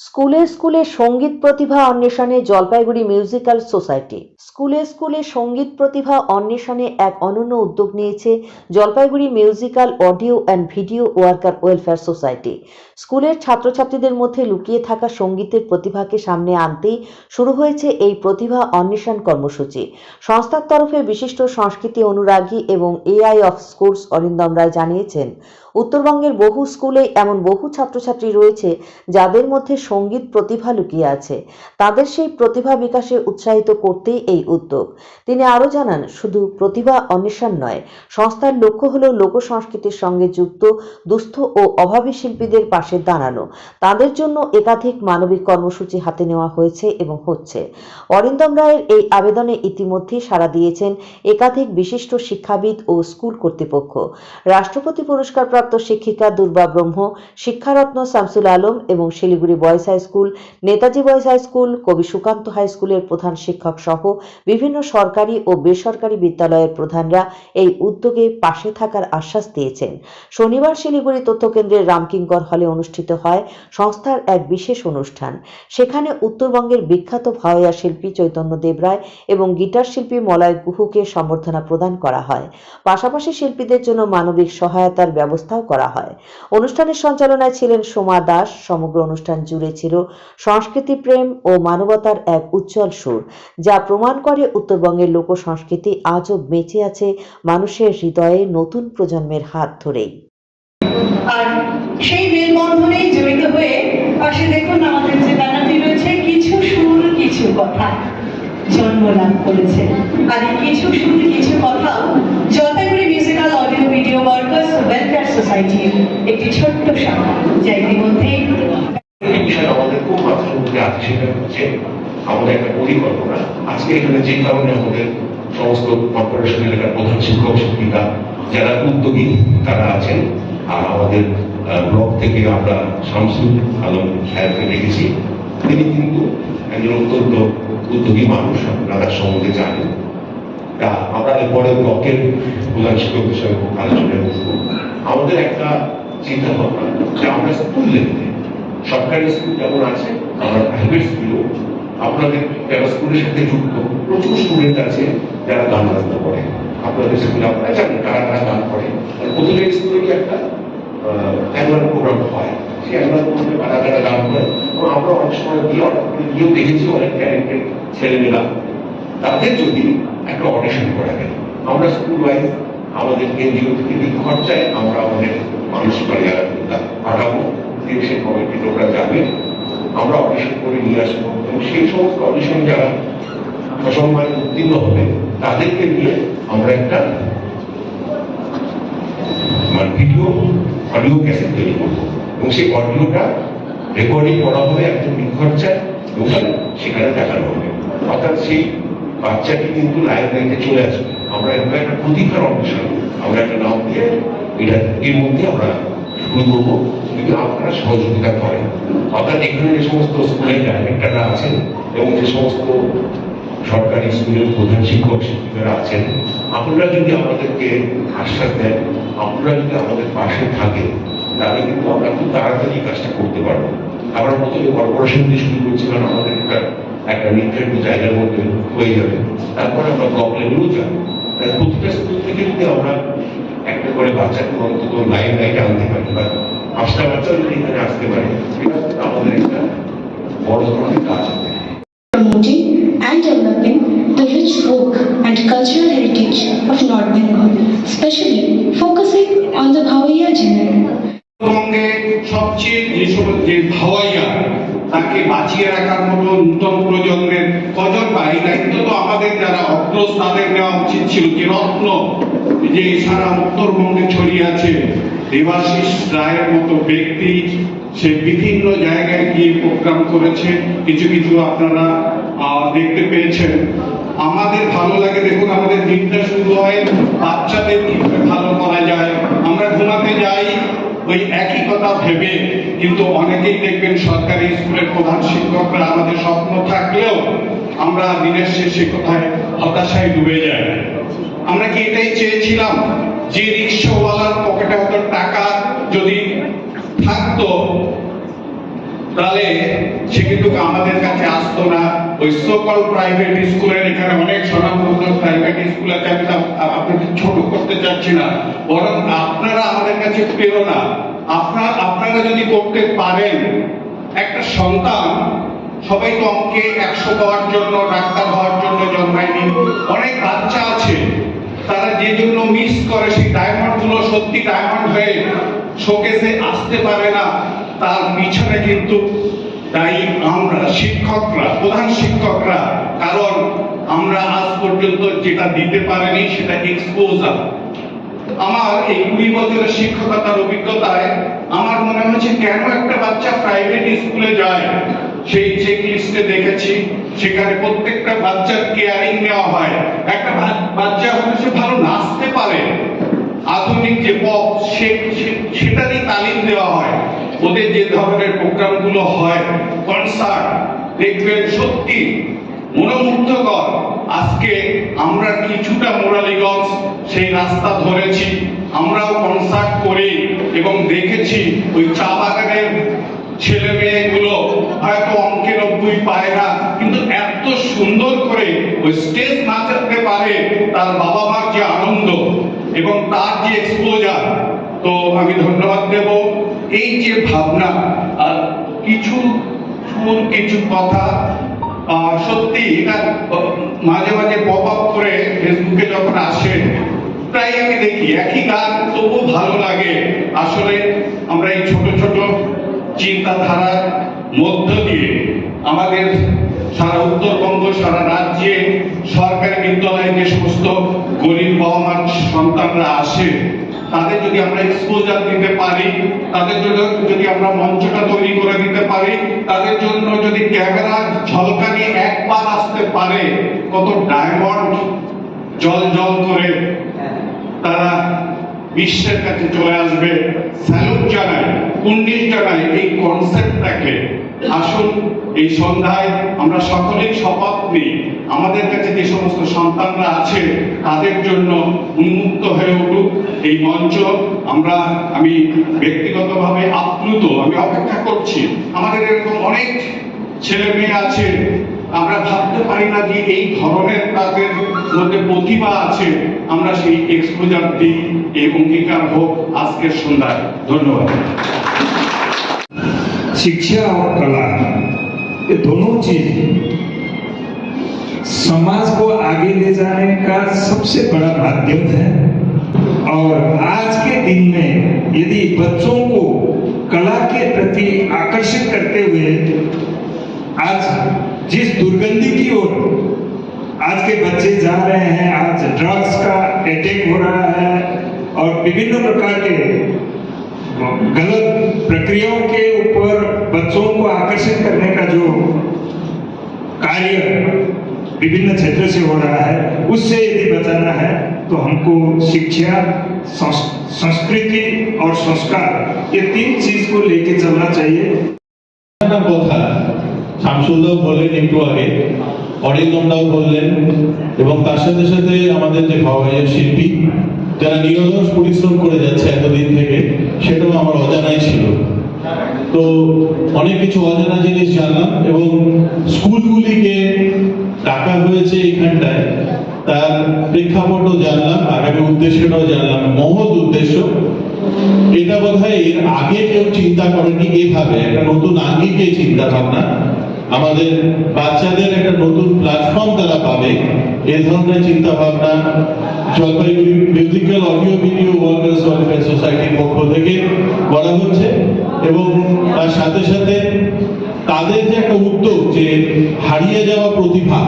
স্কুলে স্কুলে সংগীত প্রতিভা অন্বেষণে জলপাইগুড়ি মিউজিক্যাল সোসাইটি। স্কুলে স্কুলে সংগীত প্রতিভা অন্বেষণে এক অনন্য উদ্যোগ নিয়েছে Jalpaiguri musical audio and video worker welfare society. স্কুলের ছাত্রছাত্রীদের মধ্যে লুকিয়ে থাকা সঙ্গীতের প্রতিভাকে সামনে আনতেই শুরু হয়েছে এই প্রতিভা অন্বেষণ কর্মসূচি। সংস্থার তরফে বিশিষ্ট সংস্কৃতি অনুরাগী এবং AI of schools Arindam Roy জানিয়েছেন উত্তরবঙ্গের বহু স্কুলে এমন বহু ছাত্রছাত্রী রয়েছে যাদের মধ্যে সংগীত প্রতিভা লুকিয়ে আছে। তাদের সেই প্রতিভা বিকাশে উৎসাহিত করতেই এই উদ্যোগ। তিনি আরও জানান, শুধু প্রতিভা অন্বেষণ নয়, সংস্থার লক্ষ্য হল লোক সংস্কৃতির সঙ্গে যুক্ত, দুস্থ ও অভাবী শিল্পীদের পাশে দাঁড়ানো। তাদের জন্য একাধিক মানবিক কর্মসূচি হাতে নেওয়া হয়েছে এবং হচ্ছে। অরিন্দম রায়ের এই আবেদনে ইতিমধ্যেই সাড়া দিয়েছেন একাধিক বিশিষ্ট শিক্ষাবিদ ও স্কুল কর্তৃপক্ষ। রাষ্ট্রপতি পুরস্কারপ্রাপ্ত শিক্ষিকা দুর্বা ব্রহ্ম, শিক্ষারত্ন শামসুল আলম এবং Siliguri boys high school, Netaji boys high school, কবি সুকান্ত হাই স্কুলের প্রধান শিক্ষক সহ বিভিন্ন সরকারি ও বেসরকারি বিদ্যালয়ের প্রধানরা এই উদ্যোগে পাশে থাকার আশ্বাস দিয়েছেন। শনিবার শিলিগুড়ি তথ্যকেন্দ্রের রামকিঙ্কর হলে অনুষ্ঠিত হয় সংস্থার এক বিশেষ অনুষ্ঠান। সেখানে উত্তরবঙ্গের বিখ্যাত ভাওয়া শিল্পী চৈতন্য দেবরায় এবং গিটার শিল্পী মলয় গুহুকে সম্বর্ধনা প্রদান করা হয়। পাশাপাশি শিল্পীদের জন্য মানবিক সহায়তার ব্যবস্থাও করা হয়। অনুষ্ঠানের সঞ্চালনায় ছিলেন সোমা দাস। সমগ্র অনুষ্ঠান জুড়ে ছিল সংস্কৃতি প্রেম ও মানবতার এক উজ্জ্বল সুর, যা প্রমাণ করে উত্তরবঙ্গের লোক সংস্কৃতি আজও বেঁচে আছে মানুষের হৃদয়ে নতুন প্রজন্মের হাত ধরেই। আর সেই মেলবন্ধনেই জড়িত হয়ে পাশে দেখুন আমাদের যে ব্যানারটি রয়েছে, কিছু সুর, কিছু কথা জন্ম লাভ করেছে আর কিছু সুর, কিছু কথা হচ্ছে আমাদের একটা পরিকল্পনা। আজকে এখানে যে কারণে আমাদের সমস্ত কর্পোরেশন এলাকার প্রধান শিক্ষক, শিক্ষিকা যারা উদ্যোগী, তারা আছেন। আর আমাদের ব্লক থেকে আমরা শামসুল আলম সাহেবকে দেখেছি। তিনি কিন্তু একজন অত্যন্ত উদ্যোগী মানুষ, আপনারা সম্বন্ধে জানেন। তা আমরা এরপরে ব্লকের প্রধান শিক্ষকদের সঙ্গে আলোচনায় বসবো আমাদের একটা চিন্তা ভাবনা যে আমরা স্কুল লেভেলে সরকারি স্কুল যেমন আছে আমরা প্রাইভেট স্কুলও আপনাদের যারা স্কুলের সাথে যুক্ত। প্রচুর স্টুডেন্ট আছে যারা গান বাজনা করে। আপনাদের স্কুলে আপনারা জানেন কারা কারা গান করে। আর প্রতিটা স্কুলেরই একটা অ্যানুয়াল প্রোগ্রাম হয়। সেই অ্যানুয়াল প্রোগ্রামে কারা কারা গান করে। এবং আমরা অনেক সময় গিয়ে অনেক গিয়েও দেখেছি অনেক ট্যালেন্টেড ছেলেমেয়েরা। তাদের যদি একটা অডিশন করা গেল আমরা স্কুল ওয়াইজ আমাদের এনজিও থেকে খরচায় আমরা আমাদের মানুষ পাঠাবো। সেই কমিটিতে ওরা যাবে আমরা অডিশন করে নিয়ে আসব। এবং সেই সমস্ত অডিশন যারা সসম্মানে উত্তীর্ণ হবে, তাদেরকে নিয়ে আমরা একটা মানে ভিডিও, অডিও ক্যাসেট তৈরি করব। এবং সেই অডিওটা রেকর্ডিং করা হবে একদম নিখরচায় এবং সেখানে দেখানো হবে। অর্থাৎ সেই বাচ্চাটি কিন্তু লাইব্রেরিতে চলে আসবে। আমরা এরকম একটা প্রতিভার অন্বেষণ আমরা একটা নাম দিয়ে এটা এর মধ্যে আমরা করব যদি আপনারা সহযোগিতা করেন। অর্থাৎ এখানে যে সমস্ত স্কুলের ডাইরেক্টররা আছেন এবং যে সমস্ত সরকারি স্কুলের প্রধান শিক্ষক শিক্ষিকারা আছেন, আপনারা যদি আমাদেরকে আশ্বাস দেন, আপনারা যদি আমাদের পাশে থাকেন, তাহলে কিন্তু আমরা খুব তাড়াতাড়ি কাজটা করতে পারব। আমরা প্রথমে কর্পোরেশন দিয়ে শুরু করছি, কারণ আমাদের একটা একটা নির্ধারিত জায়গার মধ্যে হয়ে যাবে। তারপরে আমরা ব্লক লেভেলেও যাব। প্রতিটা স্কুল থেকে যদি আমরা করে বাচ্চাকে অন্তত লাইন লাইনে আনতে পারি বা পাঁচটা বাচ্চা যদি এখানে আসতে পারে এটা কিন্তু আমাদের একটা বড় ধরনের কাজ হবে promoting and developing the rich folk and cultural heritage of North Bengal, especially focusing on the Bhavaiya genre. পশ্চিমবঙ্গে সবচেয়ে যে সমস্ত যে ভাওয়াইয়া তাকে বাঁচিয়ে রাখার মতো নূতন প্রজন্মের কজন এই দায়িত্ব তো আমাদের যারা অগ্রজ তাদের নেওয়া উচিত ছিল, যে রত্ন যে সারা উত্তরবঙ্গে ছড়িয়ে আছে, দেবাশিস রায়ের মতো ব্যক্তি সে বিভিন্ন জায়গায় গিয়ে প্রোগ্রাম করেছে। কিছু কিছু আপনারা দেখতে পেয়েছেন। আমাদের ভালো লাগে, দেখুন আমাদের দিনটা শুরু হয়, বাচ্চাদের কীভাবে ভালো করা যায়। আমরা ঘুমাতে যাই, ওই একই কথা ভেবে কিন্তু অনেকেই দেখবেন সরকারি স্কুলের প্রধান শিক্ষকরা আমাদের স্বপ্ন থাকলেও আমরা দিনের শেষে কোথায় হতাশায় ডুবে যাই। আমরা কি এটাই চেয়েছিলাম যে রিক্সাওয়ালার পকেটে হয়তো টাকা যদি থাকতো, তাহলে সে কিন্তু আমাদের কাছে আসতো না। ওই সকল প্রাইভেট স্কুলের এখানে অনেক স্বনামধন্য প্রাইভেট স্কুল আছে। আমি তা আপনাদের ছোট করতে চাচ্ছি না। বরং আপনারা আমাদের কাছে প্রেরণা। আপনার যদি করতে পারেন, একটা সন্তান সবাই তো অঙ্কে একশো পাওয়ার জন্য, ডাক্তার হওয়ার জন্য জন্মায়নি অনেক বাচ্চা আছে, তারা যে জন্য মিস করে, সেই ডায়মন্ডগুলো সত্যি ডায়মন্ড হয়ে শোকেসে আসতে পারে না। তার পিছনে কিন্তু তাই আমরা, শিক্ষকরা, প্রধান শিক্ষকরা। কারণ আমরা আজ পর্যন্ত যেটা দিতে পারিনি, সেটা এক্সপোজার আমার এই কুড়ি বছরের শিক্ষকতার অভিজ্ঞতায় আমার মনে হয়েছে কেন একটা বাচ্চা প্রাইভেট স্কুলে যায়? সেই চেক লিস্টে দেখেছি, সেখানে প্রত্যেকটা বাচ্চার কেয়ারিং নেওয়া হয়। একটা বাচ্চা হয়তো সে ভালো নাচতে পারে। আধুনিক যে সে- সেটারই তালিম দেওয়া হয়। ওদের যে ধরনের প্রোগ্রামগুলো হয় কনসার্ট দেখবেন সত্যি মনোমুগ্ধকর। আজকে আমরা কিছুটা মোরালিগঞ্জ সেই রাস্তা ধরেছি। আমরাও কনসার্ট করি এবং দেখেছি ওই চা বাগানের ছেলে মেয়েগুলো হয়তো অঙ্কে নব্বই পায় না, কিন্তু এত সুন্দর করে ওই স্টেজ নাচাতে পারে তার বাবা মার যে আনন্দ এবং তার যে এক্সপোজার তো আমি ধন্যবাদ দেব। এই যে ভাবনা, আর কিছু কিছু কথা সত্যি এটা মাঝে মাঝে পপ প্রায় আমি দেখি, একই গান তবু ভালো লাগে। আসলে আমরা এই ছোট ছোট চিন্তাধারার মধ্য দিয়ে আমাদের সারা উত্তরবঙ্গ, সারা রাজ্যে সরকারি বিদ্যালয়ে যে সমস্ত গরিব বাবা মার সন্তানরা আসে, তাদের যদি আমরা এক্সপোজার দিতে পারি, তাদের জন্য যদি আমরা মঞ্চটা তৈরি করে দিতে পারি, তাদের জন্য যদি ক্যামেরা ঝলকানি একবার আসতে পারে, কত ডায়মন্ড জল জল করে তারা বিশ্বের কাছে চলে আসবে। স্যালুট জানাই কুন্ডিস জানাই এই কনসেপ্টটাকে আসুন, এই সন্ধ্যায় আমরা সকলেই শপথ নিই। আমাদের কাছে যে সমস্ত সন্তানরা আছে, তাদের জন্য উন্মুক্ত হয়ে উঠুক এই মঞ্চ। আমরা, আমি ব্যক্তিগতভাবে আপ্লুত, আমি অপেক্ষা করছি। আমাদের এরকম অনেক ছেলে মেয়ে আছে আমরা ভাবতে পারি না যে এই ধরনের তাদের মধ্যে প্রতিভা আছে আমরা সেই এক্সপোজার দিই এই অঙ্গীকার হোক আজকের সন্ধ্যায় ধন্যবাদ शिक्षा और कला ये दोनों चीज समाज को आगे ले जाने का सबसे बड़ा माध्यम है और आज के दिन में यदि बच्चों को कला के प्रति आकर्षित करते हुए आज जिस दुर्गंधी की ओर आज के बच्चे जा रहे हैं, आज ड्रग्स का अटैक हो रहा है और विभिन्न प्रकार के गलत प्रक्रियाओं के ऊपर बच्चों को आकर्षित करने का जो कार्य विभिन्न क्षेत्र से हो रहा है, उससे यदि बचाना है तो हमको शिक्षा संस्कृति और संस्कार, ये तीन चीज़ को लेके चलना चाहिए। শামসুল্লাহ বললেন একটু আগে অরিন্দমরাও বললেন, এবং তার সাথে সাথে আমাদের যে ভাবাইয়ের শিল্পী, যারা নিরলস পরিশ্রম করে যাচ্ছে এতদিন থেকে, সেটাও আমার অজানাই ছিল। তো অনেক কিছু অজানা জিনিস জানলাম, এবং স্কুলগুলিকে ডাকা হয়েছে এখানটায়, তার প্রেক্ষাপটও জানলাম আগামী উদ্দেশ্যটাও জানলাম, মহৎ উদ্দেশ্য। এটা বোধহয় এর আগে কেউ চিন্তা করেনি এভাবে, একটা নতুন আঙ্গিকে চিন্তা ভাবনা আমাদের বাচ্চাদের একটা নতুন প্ল্যাটফর্ম তারা পাবে। এ ধরনের চিন্তা ভাবনা Jalpaiguri musical audio video workers welfare সোসাইটির পক্ষ থেকে করা হচ্ছে এবং তার সাথে সাথে তাদের যে একটা উদ্যোগ যে হারিয়ে যাওয়া প্রতিভা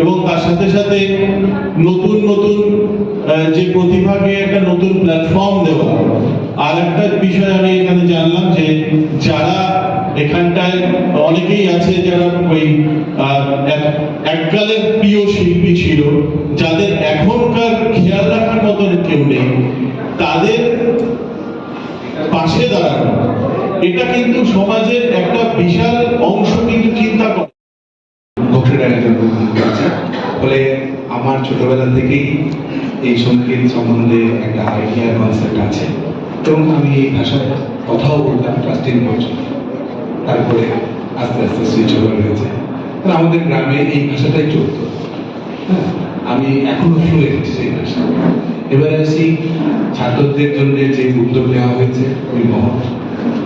এবং তার সাথে সাথে নতুন নতুন যে প্রতিভাকে একটা নতুন প্ল্যাটফর্ম দেওয়া। আর একটা বিষয় আমি এখানে জানলাম যে যারা এখানটায় অনেকেই আছে যারা ওই এককালের প্রিয় শিল্পী ছিল, যাদের এখনকার খেয়াল রাখার কেউ নেই। তাদের পাশে দাঁড়ানো, এটা কিন্তু সমাজের একটা বিশাল অংশ কিন্তু চিন্তা করে। ফলে আমার ছোটবেলা থেকেই এই সংগীত সম্বন্ধে একটা আইডিয়া কনসেপ্ট আছে। এবং আমি এই ভাষায় কথাও বলতাম ক্লাস টেন পর্যন্ত তারপরে আস্তে আস্তে সুইচ ওভার হয়েছে তাহলে আমাদের গ্রামে এই ভাষাটাই চলতো। হ্যাঁ আমি এখনও ফ্লুয়েন্ট সেই ভাষা। এবারে আসি ছাত্রদের জন্য যে উদ্যোগ নেওয়া হয়েছে, ওই মহৎ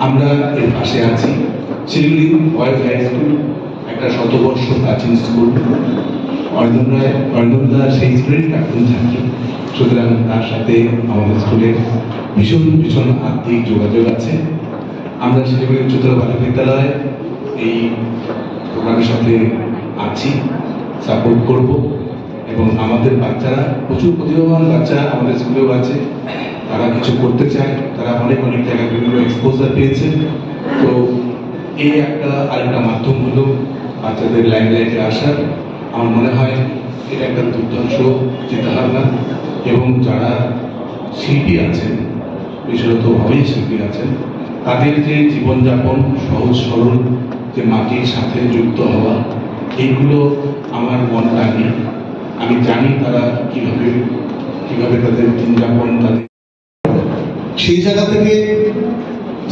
আমরা এর পাশে আছি। শিলিগুড়ি বয়েজ হাই স্কুল একটা শতবর্ষ প্রাচীন স্কুল অরিন্দম রায়, অরিন্দম দা সেই স্কুলের প্রাক্তন ছাত্র সুতরাং তার সাথে আমাদের স্কুলের ভীষণ ভীষণ আত্মিক যোগাযোগ আছে। আমরা শিলিগুড়ি উচ্চতর বালিকা বিদ্যালয়ে এই প্রোগ্রামের সাথে আছি সাপোর্ট করব এবং আমাদের বাচ্চারা, প্রচুর প্রতিভাবান বাচ্চা আমাদের স্কুলেও আছে। তারা কিছু করতে চায়, তারা অনেক অনেক জায়গায় বিভিন্ন এক্সপোজার পেয়েছে। তো এই একটা, আরেকটা মাধ্যম হলো বাচ্চাদের লাইমলাইটে আসার। আমার মনে হয় এটা একটা দুর্ধর্ষ চিন্তাভাবনা এবং যারা শিল্পী আছেন বিশেষতভাবেই শিল্পী আছেন তাদের যে জীবনযাপন সহজ সরল, যে মাটির সাথে যুক্ত হওয়া, এইগুলো আমার মন টানে। আমি জানি তারা কীভাবে কীভাবে তাদের দিনযাপন তাদের সেই জায়গা থেকে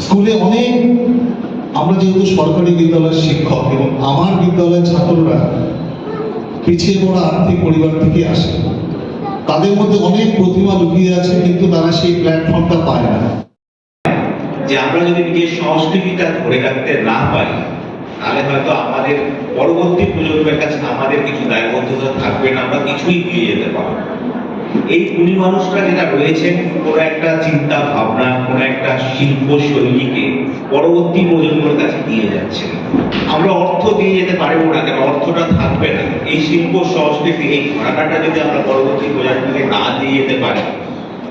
স্কুলে অনেক, আমরা যেহেতু সরকারি বিদ্যালয়ের শিক্ষক এবং আমার বিদ্যালয়ের ছাত্ররা পিছিয়ে পড়া আর্থিক পরিবার থেকে আসে। তাদের মধ্যে অনেক প্রতিমা লুকিয়ে আছে, কিন্তু তারা সেই প্ল্যাটফর্মটা পায় না। যে আমরা যদি নিজের সংস্কৃতিটা ধরে রাখতে না পারি, তাহলে হয়তো আমাদের পরবর্তী প্রজন্মের কাছে আমাদের কিছু দায়বদ্ধতা থাকবে না, আমরা কিছুই দিয়ে যেতে পারব এই কুড়ি মানুষরা যেটা রয়েছেন কোনো একটা চিন্তা ভাবনা, কোনো একটা শিল্প শৈলীকে পরবর্তী প্রজন্মের কাছে দিয়ে যাচ্ছে। আমরা অর্থ দিয়ে যেতে পারব না কেন? অর্থটা থাকবে না। এই শিল্প, সংস্কৃতি, এই ধারণাটা যদি আমরা পরবর্তী প্রজন্মকে না দিয়ে যেতে পারি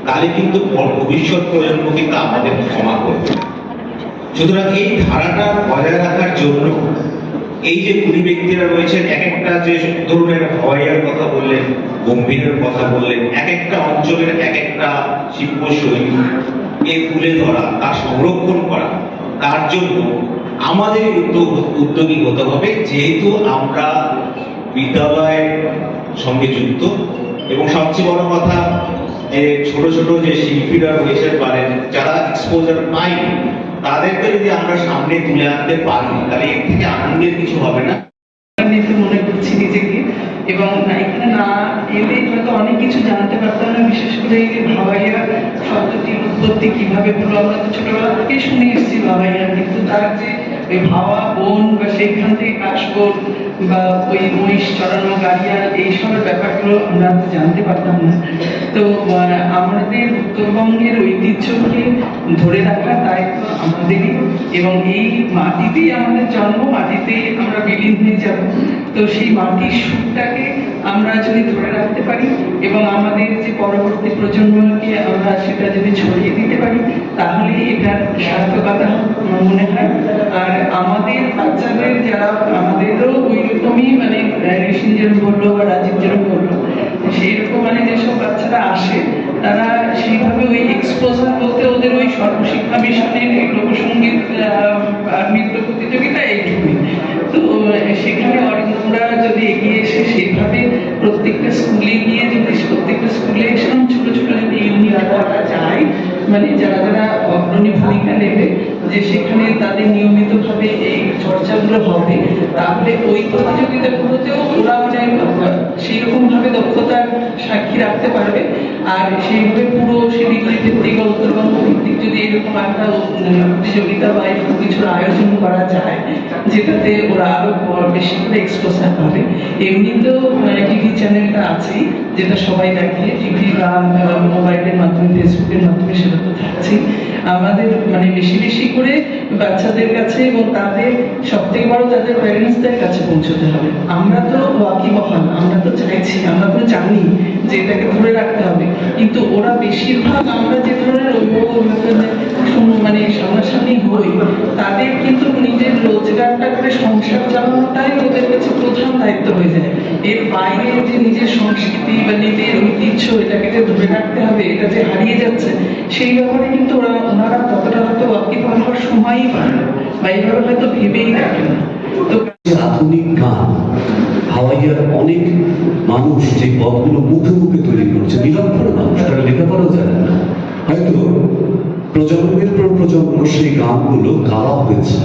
তাহলে কিন্তু ভবিষ্যৎ প্রজন্ম কিন্তু আমাদের ক্ষমা করবে সুতরাং এই ধারাটা বজায় রাখার জন্য এই যে কুড়ি ব্যক্তিরা রয়েছেন এক একটা যে ধরুন একটা হওয়াইয়ার কথা বললেন, গম্ভীরের কথা বললেন এক একটা অঞ্চলের এক একটা শিল্প শৈলী এ তুলে ধরা তার সংরক্ষণ করা, তার জন্য আমাদের উদ্যোগ উদ্যোগী হতে হবে। যেহেতু আমরা বিদ্যালয়ের সঙ্গে যুক্ত, এবং সবচেয়ে বড় কথা যে ছোট ছোট যে শিল্পীরা রয়েছে পারেন যারা এক্সপোজার পায়নি তাদেরকে যদি আমরা সামনে তুলে আনতে পারি, তাহলে এর থেকে আনন্দের কিছু হবে না। মনে করছি নিজেকে, এবং এখানে না এলে হয়তো অনেক কিছু জানতে পারতাম না, বিশেষ করে এই শব্দটির উৎপত্তি কীভাবে হলো, আমরা তো ছোটবেলা থেকে শুনে এসেছি ভাবাইয়া, কিন্তু তার যে ওই ভাবা বন বা সেইখান থেকে কাশবন বা ওই মহিষ চড়ানো গাড়িয়াল এইসবের ব্যাপারগুলো আমরা জানতে পারতাম না। তো আমাদের উত্তরবঙ্গের ঐতিহ্যকে ধরে রাখার দায়িত্ব আমাদেরই এবং এই মাটিতেই আমাদের জন্ম মাটিতেই আমরা বিলীন হয়ে যাব। তো সেই মাটির সুরটাকে আমরা যদি ধরে রাখতে পারি এবং আমাদের যে পরবর্তী প্রজন্মকে আমরা সেটা যদি ছড়িয়ে দিতে পারি তাহলে এটার সার্থকতা মনে হয়। আর আমাদের বাচ্চাদের যারা, আমাদেরও ওই রকমই মানে ঋষি যেরকম বলল বা রাজীব যেরকম বলল সেই রকম মানে যেসব বাচ্চারা আসে, তারা সেইভাবে ওই এক্সপোজার বলতে ওদের ওই সর্বশিক্ষা মিশনের লোকসঙ্গীত নৃত্য প্রতিযোগিতা এইটুকুই। তো সেখানে অরিন্দমরা যদি এগিয়ে এসে সেইভাবে প্রত্যেকটা স্কুলে গিয়ে তাদের নিয়মিতভাবে এই চর্চাগুলো হবে, তাহলে ওই প্রতিযোগিতাগুলোতেও ওরা মানে সেই রকম ভাবে দক্ষতার সাক্ষী রাখতে পারবে। আর সেইভাবে পুরো শিলিগুড়ি ভিত্তিক বা উত্তরবঙ্গ ভিত্তিক যদি এরকম একটা প্রতিযোগিতা বা এরকম কিছুর আয়োজন করা যায়, যেটাতে ওরা আরও বেশি করে এক্সপোজার পাবে। এমনিতেও টিভি চ্যানেলটা আছেই, যেটা সবাই দেখে, টিভি বা মোবাইলের মাধ্যমে ফেসবুকের মাধ্যমে সেটা তো থাকছেই। আমাদের মানে বেশি বেশি করে বাচ্চাদের কাছে এবং তাদের সব থেকে বড় তাদের প্যারেন্টসদের কাছে পৌঁছতে হবে। আমরা তো ওয়াকিবহাল আমরা তো চাইছি, আমরা তো জানি যে এটাকে ধরে রাখতে হবে। কিন্তু ওরা বেশিরভাগ আমরা যে ধরনের মানে সামনাসামনি হই, তাদের কিন্তু নিজের রোজগারটা করে সংসার চালানোটাই দায়িত্ব হয়ে যায়। এর বাইরে যে নিজের সংস্কৃতি বা নিজের ঐতিহ্য এটাকে যে ধরে রাখতে হবে, এটা যে হারিয়ে যাচ্ছে, সেই ব্যাপারে কিন্তু ওরা, ওনারা ততটা হয়তো ওয়াকিবহাল হওয়ার সময়ই পায় না, বা এইভাবে হয়তো ভেবেই রাখেন তো আধুনিক গান হাওয়াইয়ার অনেক মানুষ যে পদগুলো মুখে মুখে তৈরি করছে, নিরক্ষর মানুষ, তারা লেখাপড়া জানে না। হয়তো প্রজন্মের পর প্রজন্ম সেই গানগুলো গাওয়া হয়েছে।